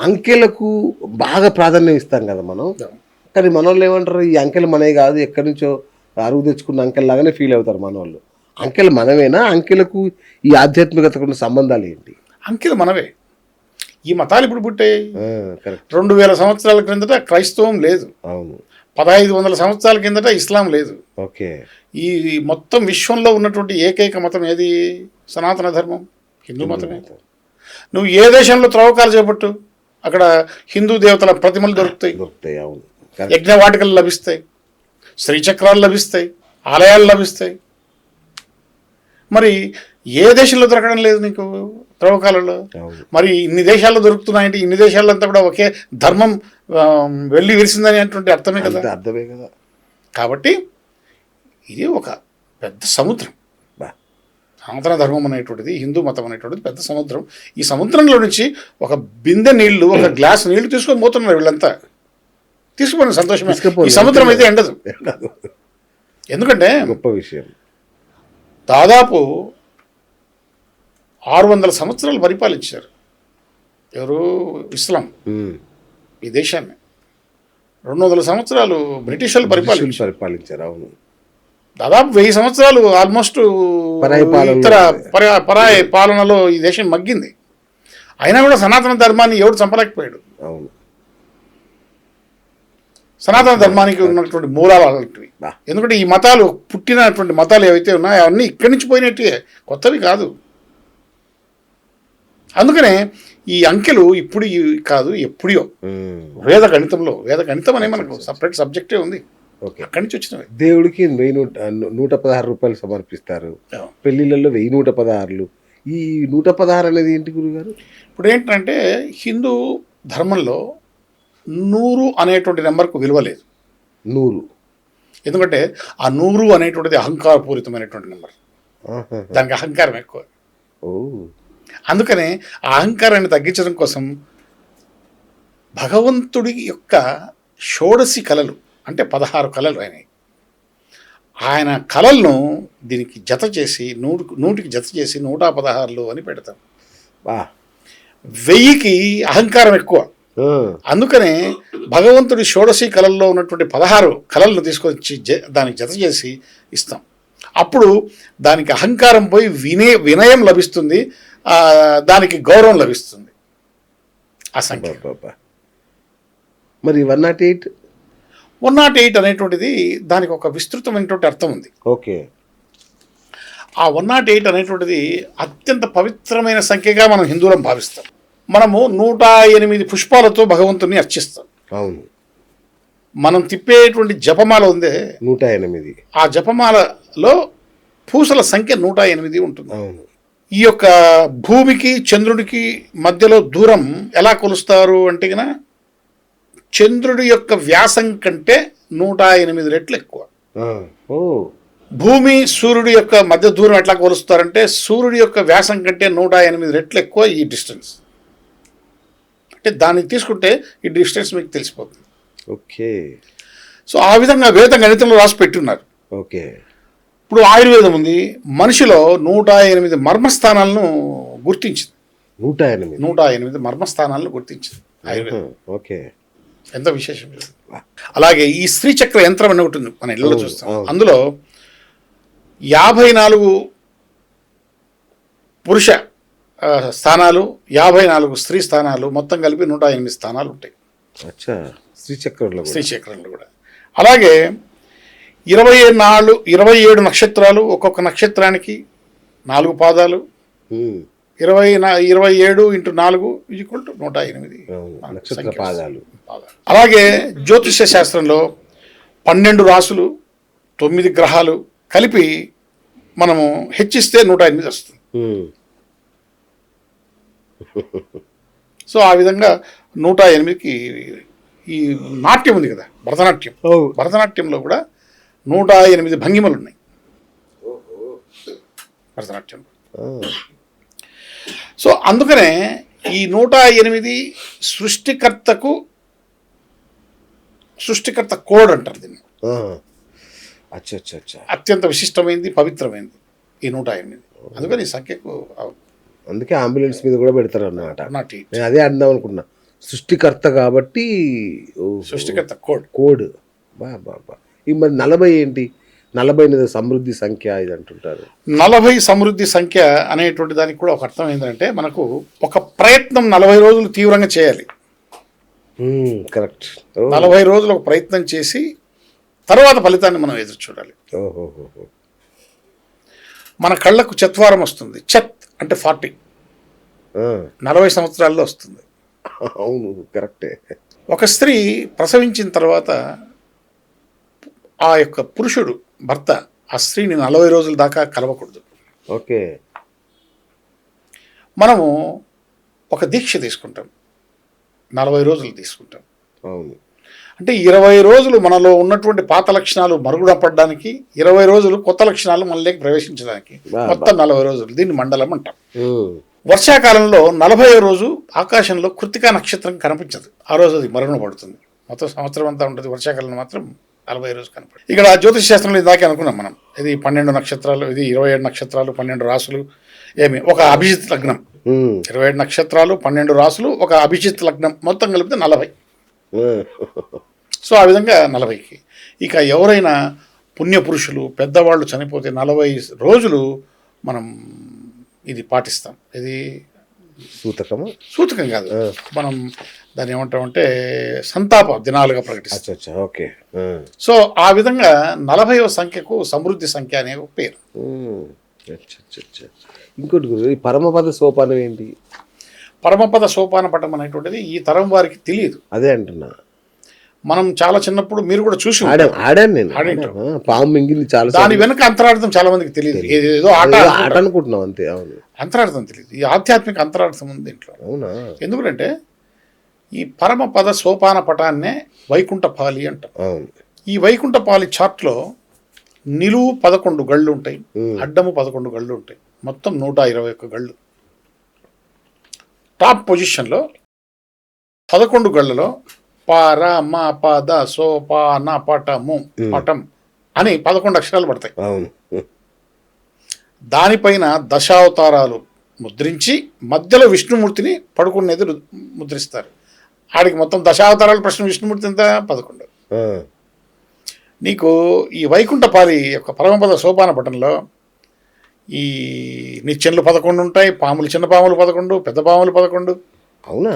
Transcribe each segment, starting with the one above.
అంకెలకు బాగా ప్రాధాన్యం ఇస్తాం కదా మనం. కానీ మన వాళ్ళు ఏమంటారు ఈ అంకెలు మనవి కాదు ఎక్కడి నుంచో అరువు తెచ్చుకున్న అంకెల్ లాగానే ఫీల్ అవుతారు మన వాళ్ళు అంకెలు మనమేనా అంకెలకు ఈ ఆధ్యాత్మికతకు ఉన్న సంబంధాలు ఏంటి? అంకెలు మనవే. ఈ మతాలు ఇప్పుడు పుట్టాయి రెండు వేల సంవత్సరాల క్రిందట క్రైస్తవం లేదు. అవును. పదహైదు వందల సంవత్సరాల కిందట ఇస్లాం లేదు. ఓకే. ఈ మొత్తం విశ్వంలో ఉన్నటువంటి ఏకైక మతం ఏది? సనాతన ధర్మం. హిందూ మతమే. నువ్వు ఏ దేశంలో త్రవ్వకాలు చేపట్టు? అక్కడ హిందూ దేవతల ప్రతిమలు దొరుకుతాయి. దొరుకుతాయి అవును. యజ్ఞవాటికలు లభిస్తాయి. శ్రీచక్రాలు లభిస్తాయి. ఆలయాలు లభిస్తాయి. మరి ఏ దేశంలో దొరకడం లేదు నీకు త్రవ్వకాలలో? మరి ఇన్ని దేశాల్లో దొరుకుతున్నాయంటే ఇన్ని దేశాలంతా కూడా ఒకే ధర్మం వెళ్ళి విరిసిందని అటువంటి అర్థమే కదా? అర్థమే కదా. కాబట్టి ఇది ఒక పెద్ద సముద్రం. సనాతన ధర్మం అనేటువంటిది హిందూ మతం అనేటువంటిది పెద్ద సముద్రం. ఈ సముద్రంలో నుంచి ఒక బిందె నీళ్ళు ఒక గ్లాస్ నీళ్ళు తీసుకొని పోతున్నారు వీళ్ళంతా. తీసుకుపోయిన సంతోషమే. తీసుకుపోండి. ఈ సముద్రం అయితే ఎండదు. ఎందుకంటే గొప్ప విషయం. దాదాపు ఆరు వందల సంవత్సరాలు పరిపాలించారు. ఎవరు? ఇస్లాం. ఈ దేశాన్ని. రెండు వందల సంవత్సరాలు బ్రిటిష్ వాళ్ళు పరిపాలించారు. పరిపాలించారు అవును. దాదాపు వెయ్యి సంవత్సరాలు ఆల్మోస్ట్ ఇతర పరా- పరాయి పాలనలో ఈ దేశం మగ్గింది. అయినా కూడా సనాతన ధర్మాన్ని ఎవడు చంపలేకపోయాడు? సనాతన ధర్మానికి ఉన్నటువంటి మూలాలు అలాంటివి. ఎందుకంటే ఈ మతాలు పుట్టినటువంటి మతాలు ఏవైతే ఉన్నాయో అవన్నీ ఇక్కడి నుంచి పోయినట్టే. కొత్తవి కాదు. అందుకనే ఈ అంకెలు ఇప్పుడు కాదు ఎప్పుడో. వేద గణితంలో వేద గణితం అనే మనకు సపరేట్ సబ్జెక్టే ఉంది. అక్కడి నుంచి వచ్చినవి. దేవుడికి వెయ్యి నూట నూట పదహారు రూపాయలు సమర్పిస్తారు. పెళ్ళిళ్ళల్లో వెయ్యి నూట పదహారులు. ఈ నూట పదహారు అనేది ఏంటి గురుగారు? ఇప్పుడు ఏంటంటే హిందూ ధర్మంలో నూరు అనేటువంటి నెంబర్కు విలువ లేదు. నూరు. ఎందుకంటే ఆ నూరు అనేటువంటిది అహంకారపూరితమైనటువంటి నెంబర్. దానికి అహంకారం ఎక్కువ. అందుకనే ఆ అహంకారాన్ని తగ్గించడం కోసం భగవంతుడి యొక్క షోడసి కళలు అంటే పదహారు కళలు అయినాయి. ఆయన కళలను దీనికి జత చేసి నూరు నూటికి జత చేసి నూట పదహారులు అని పెడతాం వెయ్యికి అహంకారం ఎక్కువ. అందుకనే భగవంతుడి షోడశి కళల్లో ఉన్నటువంటి పదహారు కళలను తీసుకొచ్చి జ- దానికి జత చేసి ఇస్తాం. అప్పుడు దానికి అహంకారం పోయి వినయ వినయం లభిస్తుంది. దానికి గౌరవం లభిస్తుంది. ఆ సంఖ్య. అబ్బబ్బబ్బా. మరి one nought eight one nought eight అనేటువంటిది దానికి ఒక విస్తృతమైనటువంటి అర్థం ఉంది. ఓకే. ఆ వన్ నాట్ ఎయిట్ అనేటువంటిది అత్యంత పవిత్రమైన సంఖ్యగా మనం హిందువులం భావిస్తాం. మనము నూట ఎనిమిది పుష్పాలతో భగవంతుని అర్చిస్తాం. అవును. మనం తిప్పేటువంటి జపమాల ఉందే నూట ఎనిమిది. ఆ జపమాలలో పూసల సంఖ్య నూట ఎనిమిది ఉంటుంది. అవును. ఈ యొక్క భూమికి చంద్రుడికి మధ్యలో దూరం ఎలా కొలుస్తారు అంటే గన చంద్రుడి యొక్క వ్యాసం కంటే నూట ఎనిమిది రెట్లు ఎక్కువ. ఆ. ఓ. భూమి సూర్యుడి యొక్క మధ్య దూరం ఎట్లా కొలుస్తారంటే సూర్యుడి యొక్క వ్యాసం కంటే నూట ఎనిమిది రెట్లు ఎక్కువ ఈ డిస్టెన్స్. అంటే దాన్ని తీసుకుంటే ఈ డిస్టెన్స్ మీకు తెలిసిపోతుంది. ఓకే. సో ఆ విధంగా వేద గణితంలో రాసి పెట్టున్నారు. ఓకే. ఇప్పుడు ఆయుర్వేదం ఉంది. మనిషిలో నూట ఎనిమిది మర్మస్థానాలను గుర్తించింది. నూట ఎనిమిది. నూట ఎనిమిది మర్మస్థానాలను గుర్తించింది ఆయుర్వేదం. ఓకే. ఎంత విశేషం. అలాగే ఈ శ్రీచక్ర యంత్రం అని ఒకటి ఉంది మన ఇళ్ళలో చూస్తాం. అందులో యాభై నాలుగు పురుష స్థానాలు యాభై నాలుగు స్త్రీ స్థానాలు మొత్తం కలిపి నూట ఎనిమిది స్థానాలు ఉంటాయి శ్రీచక్రంలో కూడా. శ్రీచక్రంలో కూడా అలాగే ఇరవై నాలుగు ఇరవై ఏడు నక్షత్రాలు ఒక్కొక్క నక్షత్రానికి నాలుగు పాదాలు. ఇరవై ఇరవై ఏడు ఇంటూ నాలుగు ఈక్వల్ టు నూట ఎనిమిది పాదాలు. అలాగే జ్యోతిష్య శాస్త్రంలో పన్నెండు రాసులు తొమ్మిది గ్రహాలు కలిపి మనము హెచ్చిస్తే నూట ఎనిమిది వస్తుంది. సో ఆ విధంగా నూట ఎనిమిదికి ఈ నాట్యం ఉంది కదా భరతనాట్యం. భరతనాట్యంలో కూడా నూట ఎనిమిది భంగిమలు ఉన్నాయి భరతనాట్యంలో. సో అందుకనే ఈ నూట ఎనిమిది సృష్టికర్తకు సృష్టికర్త కోడ్ అంటారు దీన్ని. అత్యంత విశిష్టమైంది పవిత్రమైంది ఈ నూట ఎనిమిది. అందుకని ఈ సంఖ్యకు అందుకే అంబులెన్స్ మీద కూడా పెడతారు అన్నమాట నేను అదే అందాం అనుకున్నా. సృష్టికర్త కాబట్టి సృష్టికర్త కోడ్. కోడ్. బా బా బా. ఈ మరి నలభై ఏంటి? నలభై అనేది సమృద్ధి సంఖ్య ఇది అంటుంటారు. నలభై సమృద్ధి సంఖ్య అనేటువంటి దానికి కూడా ఒక అర్థం ఏంటంటే మనకు ఒక ప్రయత్నం నలభై రోజులు తీవ్రంగా చేయాలి. కరెక్ట్. నలభై రోజులు ఒక ప్రయత్నం చేసి తర్వాత ఫలితాన్ని మనం ఎదురు చూడాలి. మన కళ్ళకు చత్వారం వస్తుంది. చత్ అంటే ఫార్టీ. నలభై సంవత్సరాల్లో వస్తుంది. అవును కరెక్టే. ఒక స్త్రీ ప్రసవించిన తర్వాత ఆ యొక్క పురుషుడు భర్త ఆ స్త్రీని నలభై రోజుల దాకా కలవకూడదు. ఓకే. మనము ఒక దీక్ష తీసుకుంటాం. నలభై రోజులు తీసుకుంటాం. అవును. అంటే ఇరవై రోజులు మనలో ఉన్నటువంటి పాత లక్షణాలు మరుగున పడడానికి ఇరవై రోజులు కొత్త లక్షణాలు మనలోకి ప్రవేశించడానికి మొత్తం నలభై రోజులు. దీన్ని మండలం అంటాం. వర్షాకాలంలో నలభై రోజు ఆకాశంలో కృతికా నక్షత్రం కనిపించదు. ఆ రోజు అది మరుగున పడుతుంది. మొత్తం సంవత్సరం అంతా ఉంటుంది. వర్షాకాలంలో మాత్రం నలభై రోజు కనపడు ఇక్కడ జ్యోతిష్ శాస్త్రంలో ఇందాకే అనుకున్నాం మనం. ఇది పన్నెండు నక్షత్రాలు ఇది ఇరవై ఏడు నక్షత్రాలు పన్నెండు రాసులు ఏమి ఒక అభిజిత్ లగ్నం. ఇరవై ఏడు నక్షత్రాలు పన్నెండు రాసులు ఒక అభిజిత్ లగ్నం. మొత్తం కలిపితే నలభై. సో ఆ విధంగా నలభైకి. ఇక ఎవరైనా పుణ్యపురుషులు పెద్దవాళ్ళు చనిపోతే నలభై రోజులు మనం ఇది పాటిస్తాం. ఇది సూతకము? సూతకం కాదు. మనం దాన్ని ఏమంటామంటే సంతాప దినాలుగా ప్రకటిస్తాం. అచ్చా అచ్చా ఓకే. సో ఆ విధంగా నలభైవ సంఖ్యకు సమృద్ధి సంఖ్య అనే ఒక పేరు. ఇంకోటి గురు ఈ పరమపద సోపానం ఏంటి? పరమపద సోపాన పటం అనేటువంటిది ఈ తరం వారికి తెలియదు. అదే అంటున్నా. మనం చాలా చిన్నప్పుడు మీరు కూడా చూసి. ఆడాను నేను. పాము మింగింది చాలా దాని వెనుక అంతరార్థం చాలా మందికి తెలియదు. ఏదో. ఆట అనుకుంటున్నాం అంతే అవును. అంతరార్థం తెలియదు. ఈ ఆధ్యాత్మిక అంతరార్థం ఉంది దీంట్లో. అవునా? ఎందుకంటే ఈ పరమపద సోపాన పటాన్నే వైకుంఠపాలి అంటాం అవును. ఈ వైకుంఠపాలి చార్ట్లో నిలువు పదకొండు గళ్ళు ఉంటాయి అడ్డము పదకొండు గళ్ళు ఉంటాయి. మొత్తం నూట ఇరవై ఒక్క గళ్ళు. టాప్ పొజిషన్లో పదకొండు గళ్ళలో పార మా పద సో పా నా పటము పటం అని పదకొండు అక్షరాలు పడతాయి. దానిపైన దశావతారాలు ముద్రించి మధ్యలో విష్ణుమూర్తిని పడుకునేది ముద్రిస్తారు. ఆడికి మొత్తం దశావతారాలు ప్రశ్న విష్ణుమూర్తి ఎంత పదకొండు. నీకు ఈ వైకుంఠపాలి యొక్క పరమపద సోపాన పటంలో ఈ నిచ్చెనలు పదకొండు ఉంటాయి పాములు చిన్న పాములు పదకొండు పెద్ద పాములు పదకొండు. అవునా?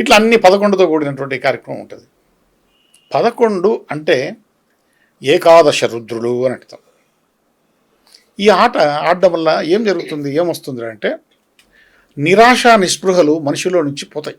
ఇట్లా అన్ని పదకొండుతో కూడినటువంటి కార్యక్రమం ఉంటుంది. పదకొండు అంటే ఏకాదశ రుద్రులు అని అర్థం. ఈ ఆట ఆడడం వల్ల ఏం జరుగుతుంది ఏమొస్తుంది అంటే నిరాశ నిస్పృహలు మనిషిలో నుంచి పోతాయి.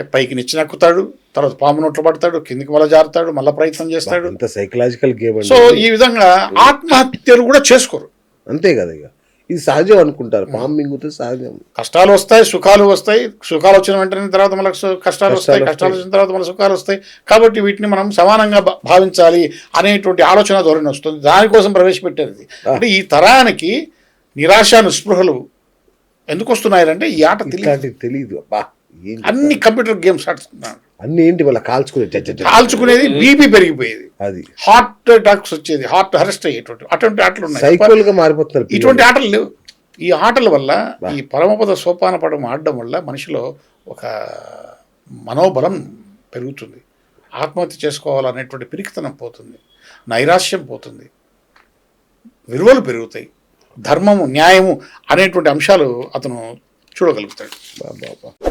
అంటే పైకి నిచ్చినెక్కుతాడు తర్వాత పాము నోట్లో పడతాడు కిందికి మళ్ళీ జారుతాడు మళ్ళీ ప్రయత్నం చేస్తాడు. అంత సైకలాజికల్ గేమ్ సో ఈ విధంగా ఆత్మహత్యలు కూడా చేసుకోరు. అంతే కదా ఇక. ఇది సహజం అనుకుంటారు. పాము మింగుతే సహజం. కష్టాలు వస్తాయి సుఖాలు వస్తాయి. సుఖాలు వచ్చిన వెంటనే తర్వాత సు- కష్టాలు వస్తాయి. కష్టాలు వచ్చిన తర్వాత మన సుఖాలు వస్తాయి. కాబట్టి వీటిని మనం సమానంగా భావించాలి అనేటువంటి ఆలోచన ధోరణి వస్తుంది. దానికోసం ప్రవేశపెట్టారు ఇది. అంటే ఈ తరానికి నిరాశ నిస్పృహలు ఎందుకు వస్తున్నాయంటే ఈ ఆట తెలియదు. తెలియదు అబ్బా. అన్ని కంప్యూటర్ గేమ్స్ ఆడుతున్నాడు. అన్ని ఏంటి మళ్ళీ కాల్చుకునే జ- జ- జ- కాల్చుకునేది బీపీ పెరిగిపోయేది. అది. హార్ట్ అటాక్స్ వచ్చేది. హార్ట్ అరెస్ట్ అయ్యేటువంటి అటువంటి ఆటలు ఉన్నాయి. సైకోల్గా మారిపోతున్నారు పిల్లలు. ఇటువంటి ఆటలు లేవు. ఈ ఆటల వల్ల ఈ పరమపద సోపాన పదం ఆడడం వల్ల మనిషిలో ఒక మనోబలం పెరుగుతుంది. ఆత్మహత్య చేసుకోవాలనేటువంటి పిరికితనం పోతుంది. నైరాశ్యం పోతుంది. విలువలు పెరుగుతాయి. ధర్మము న్యాయము అనేటువంటి అంశాలు అతను చూడగలుగుతాడు. బా, బా, బా.